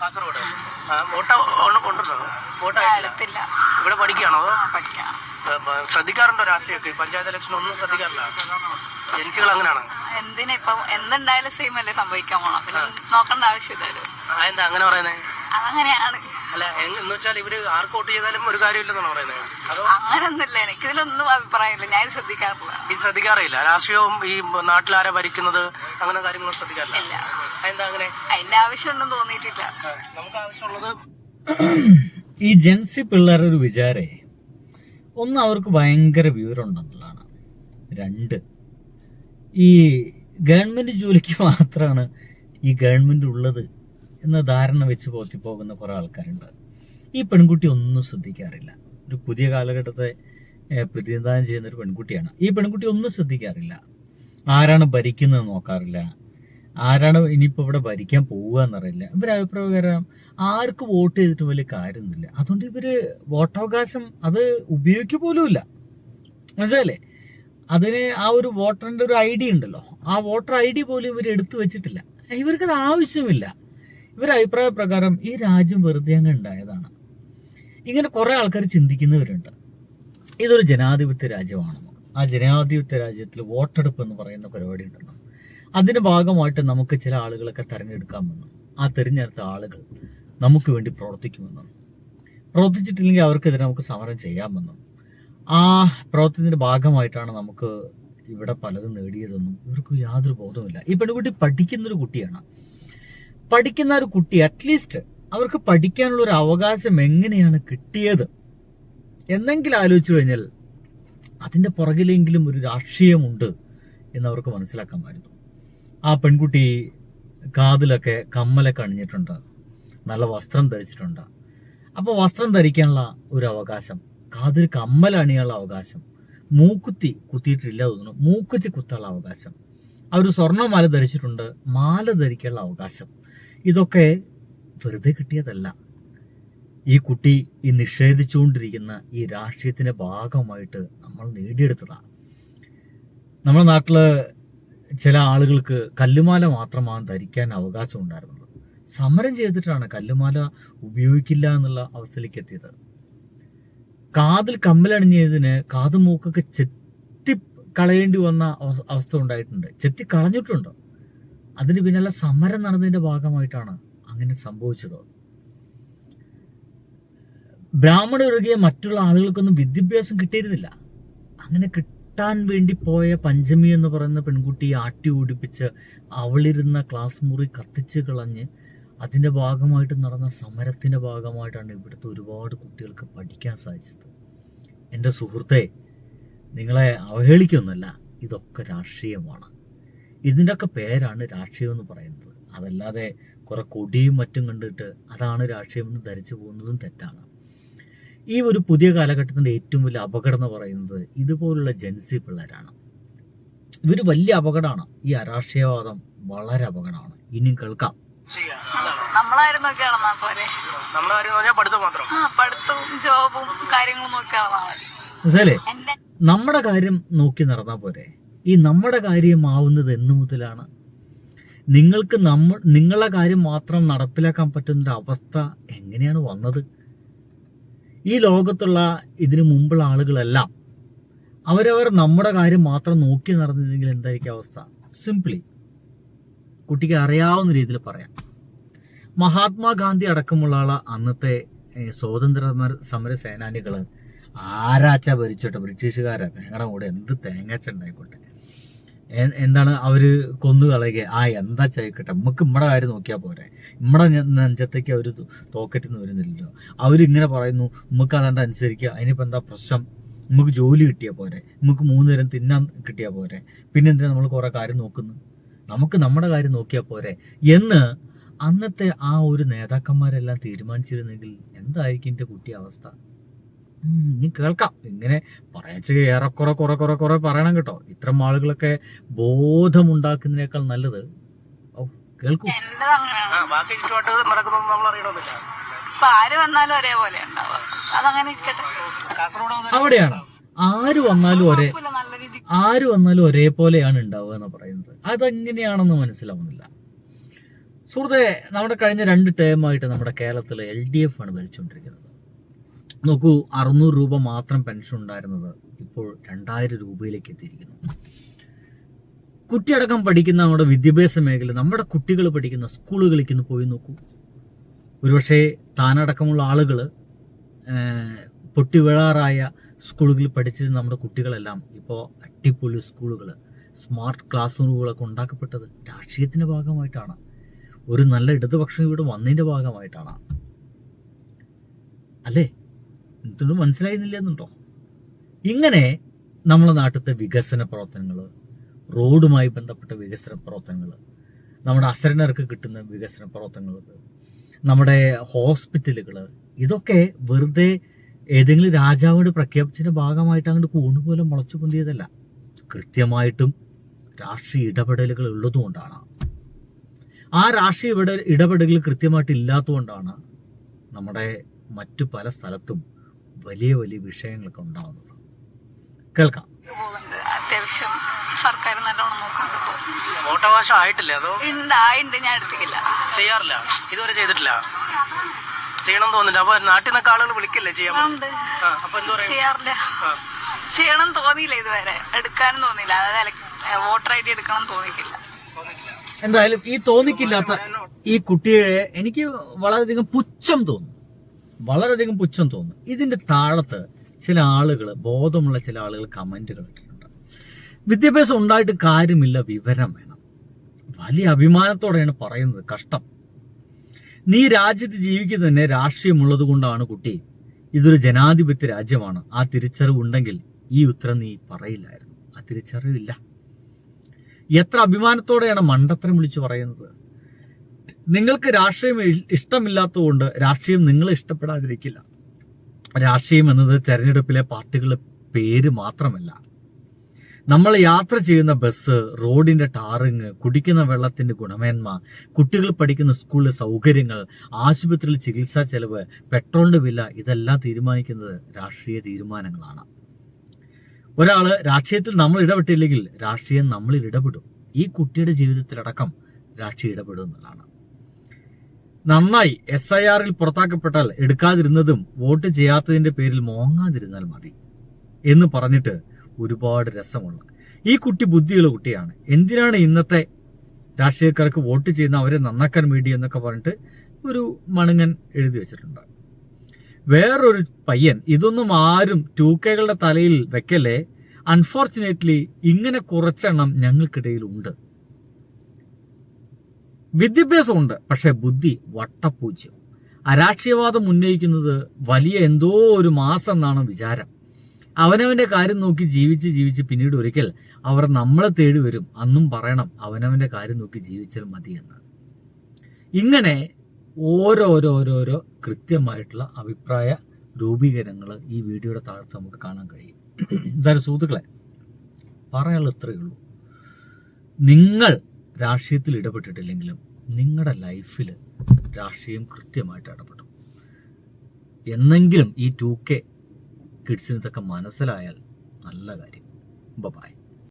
Kasaragod. Vote ഒന്നും കൊണ്ടുവന്നോ vote എടുത്തില്ല. ഇവിടെ പഠിക്കുകയാണോ പഠിക്കാം. ശ്രദ്ധിക്കാറുണ്ടോ രാഷ്ട്രീയമൊക്കെ? പഞ്ചായത്ത് ഇലക്ഷൻ ഒന്നും ശ്രദ്ധിക്കാറില്ല? ഏജൻസികൾ അങ്ങനെയാണ്. എന്തിനാ ഇപ്പൊ എന്തുണ്ടായാലും സെയിം അല്ലേ സംഭവിക്കാൻ പോണം? പിന്നെ നോക്കേണ്ട ആവശ്യമില്ലല്ലോ എന്താ അങ്ങനെ പറയുന്നത് അങ്ങനെയാണ്. അല്ല എന്ന് വെച്ചാൽ ഇവർ ആർക്ക് വോട്ട് ചെയ്താലും ഒരു കാര്യമില്ലെന്നാണ് പറയുന്നത് അങ്ങനൊന്നുമില്ല. എനിക്കിതിലൊന്നും അഭിപ്രായമില്ല. ഞാൻ ശ്രദ്ധിക്കാറില്ല. ഇത് ശ്രദ്ധിക്കാറില്ല രാഷ്ട്രീയവും ഈ നാട്ടിലാരെ ഭരിക്കുന്നത്? അങ്ങനെ കാര്യങ്ങളൊന്നും ശ്രദ്ധിക്കാറില്ല. എന്താ അങ്ങനെ? അതിന്റെ ആവശ്യമൊന്നും തോന്നിയിട്ടില്ല. നമുക്ക് ആവശ്യമുള്ളത് ഈ ജെൻസി പിള്ളേരുടെ ഒരു വിചാരേ ഒന്ന് അവർക്ക് ഭയങ്കര വിവരമുണ്ടെന്നുള്ളതാണ്. രണ്ട് ഈ ഗവൺമെന്റ് ജോലിക്ക് മാത്രമാണ് ഈ ഗവൺമെന്റ് ഉള്ളത് എന്ന ധാരണ വെച്ച് പോറ്റി പോകുന്ന കുറെ ആൾക്കാരുണ്ട്. ഈ പെൺകുട്ടി ഒന്നും ശ്രദ്ധിക്കാറില്ല. ഒരു പുതിയ കാലഘട്ടത്തെ പ്രതിനിധാനം ചെയ്യുന്ന ഒരു പെൺകുട്ടിയാണ്. ഈ പെൺകുട്ടി ഒന്നും ശ്രദ്ധിക്കാറില്ല. ആരാണ് ഭരിക്കുന്നത് നോക്കാറില്ല. ആരാണ് ഇനിയിപ്പോ ഇവിടെ ഭരിക്കാൻ പോവുക എന്നറിയില്ല ഇവർ അഭിപ്രായപ്രകാരം ആർക്ക് വോട്ട് ചെയ്തിട്ട് വലിയ കാര്യമൊന്നുമില്ല. അതുകൊണ്ട് ഇവർ വോട്ടവകാശം അത് ഉപയോഗിക്കുക പോലുമില്ല മനസ്സിലല്ലേ അതിന് ആ ഒരു വോട്ടറിന്റെ ഒരു ഐ ഡി ഉണ്ടല്ലോ. ആ വോട്ടർ ഐ ഡി പോലും ഇവർ എടുത്തു വെച്ചിട്ടില്ല. ഇവർക്ക് അത് ആവശ്യമില്ല. ഇവരുടെ അഭിപ്രായ പ്രകാരം ഈ രാജ്യം വെറുതെ അങ്ങ് ഉണ്ടായതാണ്. ഇങ്ങനെ കുറെ ആൾക്കാർ ചിന്തിക്കുന്നവരുണ്ട്. ഇതൊരു ജനാധിപത്യ രാജ്യമാണെന്നും. ആ ജനാധിപത്യ രാജ്യത്തിൽ വോട്ടെടുപ്പ് എന്ന് പറയുന്ന പരിപാടി ഉണ്ടെന്നും അതിന്റെ ഭാഗമായിട്ട് നമുക്ക് ചില ആളുകളൊക്കെ തിരഞ്ഞെടുക്കാമെന്നും ആ തിരഞ്ഞെടുത്ത ആളുകൾ നമുക്ക് വേണ്ടി പ്രവർത്തിക്കുമെന്നും. പ്രവർത്തിച്ചിട്ടില്ലെങ്കിൽ അവർക്കെതിരെ നമുക്ക് സമരം ചെയ്യാമെന്നും ആ പ്രവർത്തനത്തിന്റെ ഭാഗമായിട്ടാണ് നമുക്ക് ഇവിടെ പലതും നേടിയതെന്നും ഇവർക്ക് യാതൊരു ബോധവുമില്ല. ഈ പെൺകുട്ടി പഠിക്കുന്ന ഒരു കുട്ടിയാണ്. പഠിക്കുന്ന ഒരു കുട്ടി അറ്റ്ലീസ്റ്റ് അവർക്ക് പഠിക്കാനുള്ള ഒരു അവകാശം എങ്ങനെയാണ് കിട്ടിയത്? എന്നെങ്കിലും ആലോചിച്ചു കഴിഞ്ഞാൽ അതിന്റെ പുറകിലെങ്കിലും ഒരു രാഷ്ട്രീയമുണ്ട് എന്ന് അവർക്ക് മനസ്സിലാക്കാമായിരുന്നു ആ പെൺകുട്ടി കാതിലൊക്കെ കമ്മലൊക്കെ അണിഞ്ഞിട്ടുണ്ട് നല്ല വസ്ത്രം ധരിച്ചിട്ടുണ്ട്. അപ്പോൾ വസ്ത്രം ധരിക്കാനുള്ള ഒരു അവകാശം കാതിൽ കമ്മൽ അണിയാനുള്ള അവകാശം മൂക്കുത്തി കുത്തിയിട്ടില്ല തോന്നുന്നു. മൂക്കുത്തി കുത്താനുള്ള അവകാശം. അവർ സ്വർണമാല ധരിച്ചിട്ടുണ്ട് മാല ധരിക്കാനുള്ള അവകാശം. ഇതൊക്കെ വെറുതെ കിട്ടിയതല്ല. ഈ കുട്ടി ഈ നിഷേധിച്ചുകൊണ്ടിരിക്കുന്ന ഈ രാഷ്ട്രീയത്തിന്റെ ഭാഗമായിട്ട് നമ്മൾ നേടിയെടുത്തതാണ് നമ്മുടെ നാട്ടിൽ ചില ആളുകൾക്ക് കല്ലുമാല മാത്രമാണ് ധരിക്കാൻ അവകാശം ഉണ്ടായിരുന്നുള്ളൂ സമരം ചെയ്തിട്ടാണ് കല്ലുമാല ഉപയോഗിക്കില്ല എന്നുള്ള അവസ്ഥയിലേക്ക് എത്തിയത്. കാതിൽ കമ്മലണിഞ്ഞതിന് കാതും മൂക്കൊക്കെ ചെത്തി കളയേണ്ടി വന്ന അവസ്ഥ ഉണ്ടായിട്ടുണ്ട്. ചെത്തി കളഞ്ഞിട്ടുണ്ട്. അതിന് പിന്നല്ല സമരം നടന്നതിന്റെ ഭാഗമായിട്ടാണ് അങ്ങനെ സംഭവിച്ചത്. ബ്രാഹ്മണ ഒഴികെ മറ്റുള്ള ആളുകൾക്കൊന്നും വിദ്യാഭ്യാസം കിട്ടിയിരുന്നില്ല. അങ്ങനെ കിട്ടാൻ വേണ്ടി പോയ പഞ്ചമി എന്ന് പറയുന്ന പെൺകുട്ടിയെ ആട്ടി ഓടിപ്പിച്ച് അവളിരുന്ന ക്ലാസ് മുറി കത്തിച്ച് കളഞ്ഞ് അതിന്റെ ഭാഗമായിട്ട് നടന്ന സമരത്തിന്റെ ഭാഗമായിട്ടാണ് ഇവിടുത്തെ ഒരുപാട് കുട്ടികൾക്ക് പഠിക്കാൻ സാധിച്ചത്. എന്റെ സുഹൃത്തെ നിങ്ങളെ അവഹേളിക്കൊന്നുമല്ല ഇതൊക്കെ രാഷ്ട്രീയമാണ്. ഇതിന്റെയൊക്കെ പേരാണ് രാഷ്ട്രീയം എന്ന് പറയുന്നത്. അതല്ലാതെ കുറെ കൊടിയും മറ്റും കണ്ടിട്ട് അതാണ് രാഷ്ട്രീയമെന്ന് ധരിച്ചു പോകുന്നതും തെറ്റാണ്. ഈ ഒരു പുതിയ കാലഘട്ടത്തിന്റെ ഏറ്റവും വലിയ അപകടം എന്ന് പറയുന്നത് ഇതുപോലുള്ള ജൻസി പിള്ളേരാണ്. ഇവർ വലിയ അപകടമാണ്. ഈ അരാഷ്ട്രീയവാദം വളരെ അപകടമാണ്. ഇനിയും കേൾക്കാം. നോക്കി നടന്നാ പോരെ കാര്യം പഠിത്തവും ജോബും കാര്യങ്ങളും നോക്കി നടന്നാ മതി. ഈ നമ്മുടെ കാര്യം നോക്കി നടന്നാൽ പോരെ. ഈ നമ്മുടെ കാര്യമാവുന്നത് എന്നു മുതലാണ്. നിങ്ങൾക്ക് നമ്മ നിങ്ങളുടെ കാര്യം മാത്രം നടപ്പിലാക്കാൻ പറ്റുന്ന ഒരു അവസ്ഥ എങ്ങനെയാണ് വന്നത്? ഈ ലോകത്തുള്ള ഇതിനു മുമ്പുള്ള ആളുകളെല്ലാം അവരവർ നമ്മുടെ കാര്യം മാത്രം നോക്കി നടന്നിരുന്നെങ്കിൽ എന്തായിരിക്കും അവസ്ഥ? സിംപ്ലി കുട്ടിക്ക് അറിയാവുന്ന രീതിയിൽ പറയാം. മഹാത്മാഗാന്ധി അടക്കമുള്ള ആള അന്നത്തെ സ്വാതന്ത്ര്യ സമര- സേനാനികൾ ആരാച്ച ഭരിച്ചോട്ടെ? ബ്രിട്ടീഷുകാരാ. തേങ്ങയുടെ കൂടെ എന്ത് തേങ്ങാച്ച ഉണ്ടായിക്കോട്ടെ എ- എന്താണ് അവർ കൊന്നു കളയുക? ആ എന്താ ചെയ്യട്ടെ? നമുക്ക് നമ്മുടെ കാര്യം നോക്കിയാൽ പോരെ. നമ്മുടെ നെ- നെഞ്ചത്തേക്ക് അവർ തോക്കറ്റെന്ന് വരുന്നില്ലല്ലോ. അവരിങ്ങനെ പറയുന്നു നമുക്ക് അതാണ്ട് അനുസരിക്കുക. അതിനിപ്പോ എന്താ പ്രശ്നം? നമുക്ക് ജോലി കിട്ടിയാൽ പോരെ. നമുക്ക് മൂന്ന് നേരം തിന്നാൻ കിട്ടിയാൽ പോരെ. പിന്നെ എന്തിനാ നമ്മൾ കുറെ കാര്യം നോക്കുന്നു? നമുക്ക് നമ്മുടെ കാര്യം നോക്കിയാൽ പോരെ. എന്ന് അന്നത്തെ ആ ഒരു നേതാക്കന്മാരെല്ലാം തീരുമാനിച്ചിരുന്നെങ്കിൽ എന്തായിരിക്കും എന്റെ കുട്ടി അവസ്ഥ? ഇനി കേൾക്കാം. ഇങ്ങനെ പറയച്ച് ഏറെക്കുറെ കുറെ കുറെ കുറെ പറയണം കേട്ടോ. ഇത്തരം ആളുകളൊക്കെ ബോധമുണ്ടാക്കുന്നതിനേക്കാൾ നല്ലത്. ഓ കേൾക്കൂ. അവിടെയാണ്. ആര് വന്നാലും ഒരേ കുഴപ്പമില്ല, നല്ല രീതി ആര് വന്നാലും ഒരേപോലെയാണ് ഉണ്ടാവുക എന്ന് പറയുന്നത്. അതെങ്ങനെയാണെന്ന് മനസ്സിലാവുന്നില്ല. സുഹൃത്തെ നമ്മുടെ കഴിഞ്ഞ രണ്ട് ടേമായിട്ട് നമ്മുടെ കേരളത്തിൽ എൽ ഡി എഫ് ആണ് ഭരിച്ചുകൊണ്ടിരിക്കുന്നത് നോക്കൂ അറുന്നൂറ് രൂപ മാത്രം പെൻഷൻ ഉണ്ടായിരുന്നത് ഇപ്പോൾ രണ്ടായിരം രൂപയിലേക്ക് എത്തിയിരിക്കുന്നു. കുട്ടിയടക്കം പഠിക്കുന്ന നമ്മുടെ വിദ്യാഭ്യാസ മേഖല നമ്മുടെ കുട്ടികൾ പഠിക്കുന്ന സ്കൂളുകളിലേക്ക് ഇന്ന് പോയി നോക്കൂ. ഒരുപക്ഷെ താനടക്കമുള്ള ആളുകൾ പൊട്ടിവിഴാറായ സ്കൂളുകളിൽ പഠിച്ചിരുന്ന നമ്മുടെ കുട്ടികളെല്ലാം ഇപ്പോൾ അടിപൊളി സ്കൂളുകൾ സ്മാർട്ട് ക്ലാസ് റൂമുകളൊക്കെ ഉണ്ടാക്കപ്പെട്ടത് രാഷ്ട്രീയത്തിന്റെ ഭാഗമായിട്ടാണ്. ഒരു നല്ല ഇടതുപക്ഷം ഇവിടെ വന്നതിന്റെ ഭാഗമായിട്ടാണ്. അല്ലേ? എന്തുകൊണ്ട് മനസ്സിലായിരുന്നില്ലെന്നുണ്ടോ? ഇങ്ങനെ നമ്മളെ നാട്ടിലത്തെ വികസന പ്രവർത്തനങ്ങൾ റോഡുമായി ബന്ധപ്പെട്ട വികസന പ്രവർത്തനങ്ങൾ നമ്മുടെ അസരണർക്ക് കിട്ടുന്ന വികസന പ്രവർത്തനങ്ങൾ നമ്മുടെ ഹോസ്പിറ്റലുകൾ ഇതൊക്കെ വെറുതെ ഏതെങ്കിലും രാജാവിന്റെ പ്രഖ്യാപിച്ചതിന്റെ ഭാഗമായിട്ട് അങ്ങോട്ട് കൂണുപോലെ മുളച്ചു പൊന്തിയതല്ല. കൃത്യമായിട്ടും രാഷ്ട്രീയ ഇടപെടലുകൾ ഉള്ളതുകൊണ്ടാണ്. ആ രാഷ്ട്രീയ ഇടപെടൽ കൃത്യമായിട്ട് ഇല്ലാത്തതുകൊണ്ടാണ് നമ്മുടെ മറ്റു പല സ്ഥലത്തും വലിയ വലിയ വിഷയങ്ങളൊക്കെ ഉണ്ടാവുന്നത്. കേൾക്കാം. അത്യാവശ്യം സർക്കാർ നല്ലോണം നോക്കുന്നുണ്ട് വോട്ടവകാശം ആയിട്ടില്ല അതോ? ഉണ്ട് ആയിണ്ട് ഞാൻ എടുത്തില്ല ചെയ്യാറില്ല. ഇതുവരെ ചെയ്തിട്ടില്ല. ചെയ്യണം തോന്നില്ല അപ്പൊ നാട്ടിൽ നിന്നൊക്കെ ആളുകൾ വിളിക്കില്ലേ ചെയ്യാൻ? ആ, അപ്പൊ എന്താ പറയാ? ചെയ്യാറില്ല. ആ. ചെയ്യണം തോന്നിയില്ല ഇതുവരെ. എടുക്കാനും തോന്നിയില്ല. അതായത് വോട്ടർ ഐ ഡി എടുക്കണം തോന്നിയിട്ടില്ല. എന്തായാലും ഈ തോന്നിക്കില്ലാത്ത ഈ കുട്ടിയെ എനിക്ക് വളരെയധികം പുച്ഛം തോന്നുന്നു. വളരെയധികം പുച്ഛം തോന്നുന്നു ഇതിന്റെ താഴത്ത് ചില ആളുകൾ ബോധമുള്ള ചില ആളുകൾ കമന്റുകൾ ഇട്ടിട്ടുണ്ട്. വിദ്യാഭ്യാസം ഉണ്ടായിട്ട് കാര്യമില്ല വിവരം വേണം. വലിയ അഭിമാനത്തോടെയാണ് പറയുന്നത് കഷ്ടം. നീ രാജ്യത്ത് ജീവിക്കുന്നതന്നെ രാഷ്ട്രീയമുള്ളത് കൊണ്ടാണ് കുട്ടി. ഇതൊരു ജനാധിപത്യ രാജ്യമാണ്. ആ തിരിച്ചറിവുണ്ടെങ്കിൽ ഈ ഉത്തരം നീ പറയില്ലായിരുന്നു. ആ തിരിച്ചറിവില്ല. എത്ര അഭിമാനത്തോടെയാണ് മണ്ടത്തരം വിളിച്ചു പറയുന്നത്. നിങ്ങൾക്ക് രാഷ്ട്രീയം ഇഷ്ടമില്ലാത്തതുകൊണ്ട് രാഷ്ട്രീയം നിങ്ങൾ ഇഷ്ടപ്പെടാതിരിക്കില്ല. രാഷ്ട്രീയം എന്നത് തെരഞ്ഞെടുപ്പിലെ പാർട്ടികളുടെ പേര് മാത്രമല്ല. നമ്മൾ യാത്ര ചെയ്യുന്ന ബസ് റോഡിന്റെ ടാറിങ് കുടിക്കുന്ന വെള്ളത്തിന്റെ ഗുണമേന്മ കുട്ടികൾ പഠിക്കുന്ന സ്കൂളിലെ സൗകര്യങ്ങൾ ആശുപത്രിയിൽ ചികിത്സാ ചെലവ് പെട്രോളിന്റെ വില ഇതെല്ലാം തീരുമാനിക്കുന്നത് രാഷ്ട്രീയ തീരുമാനങ്ങളാണ്. ഒരാൾ രാഷ്ട്രീയത്തിൽ നമ്മൾ ഇടപെട്ടില്ലെങ്കിൽ രാഷ്ട്രീയം നമ്മളിൽ ഇടപെടും. ഈ കുട്ടിയുടെ ജീവിതത്തിലടക്കം രാഷ്ട്രീയം ഇടപെടും എന്നുള്ളതാണ്. നന്നായി എസ് ഐ ആറിൽ പുറത്താക്കപ്പെട്ടാൽ എടുക്കാതിരുന്നതും വോട്ട് ചെയ്യാത്തതിന്റെ പേരിൽ മോങ്ങാതിരുന്നാൽ മതി എന്ന് പറഞ്ഞിട്ട് ഒരുപാട് രസമുള്ള ഈ കുട്ടി ബുദ്ധിയുള്ള കുട്ടിയാണ്. എന്തിനാണ് ഇന്നത്തെ രാഷ്ട്രീയക്കാർക്ക് വോട്ട് ചെയ്യുന്ന അവരെ നന്നാക്കാൻ വേണ്ടി എന്നൊക്കെ പറഞ്ഞിട്ട് ഒരു മണുങ്ങൻ എഴുതി വെച്ചിട്ടുണ്ട്. വേറൊരു പയ്യൻ ഇതൊന്നും ആരും ടൂക്കകളുടെ കെകളുടെ തലയിൽ വെക്കല്ലേ? അൺഫോർച്ചുനേറ്റ്ലി ഇങ്ങനെ കുറച്ചെണ്ണം ഞങ്ങൾക്കിടയിൽ ഉണ്ട് വിദ്യാഭ്യാസമുണ്ട് പക്ഷെ ബുദ്ധി വട്ടപ്പൂജ്യം അരാഷ്ട്രീയവാദം ഉന്നയിക്കുന്നത് വലിയ എന്തോ ഒരു മാസം എന്നാണ് വിചാരം. അവനവന്റെ കാര്യം നോക്കി ജീവിച്ച് ജീവിച്ച് പിന്നീട് ഒരിക്കൽ അവർ നമ്മളെ തേടി വരും. അന്നും പറയണം അവനവന്റെ കാര്യം നോക്കി ജീവിച്ചാൽ മതിയെന്ന്. ഇങ്ങനെ ഓരോരോരോരോ കൃത്യമായിട്ടുള്ള അഭിപ്രായ രൂപീകരണങ്ങൾ ഈ വീഡിയോയുടെ താഴത്ത് നമുക്ക് കാണാൻ കഴിയും. എന്തായാലും സുഹൃത്തുക്കളെ പറയാനുള്ള ഇത്രയേ ഉള്ളൂ. നിങ്ങൾ രാഷ്ട്രീയത്തിൽ ഇടപെട്ടിട്ടില്ലെങ്കിലും നിങ്ങളുടെ ലൈഫിൽ രാഷ്ട്രീയം കൃത്യമായിട്ട് ഇടപെട്ടു. എന്നെങ്കിലും ഈ ടു കെ കിഡ്സിന് തൊക്കെ മനസ്സിലായാൽ നല്ല കാര്യം. ബൈ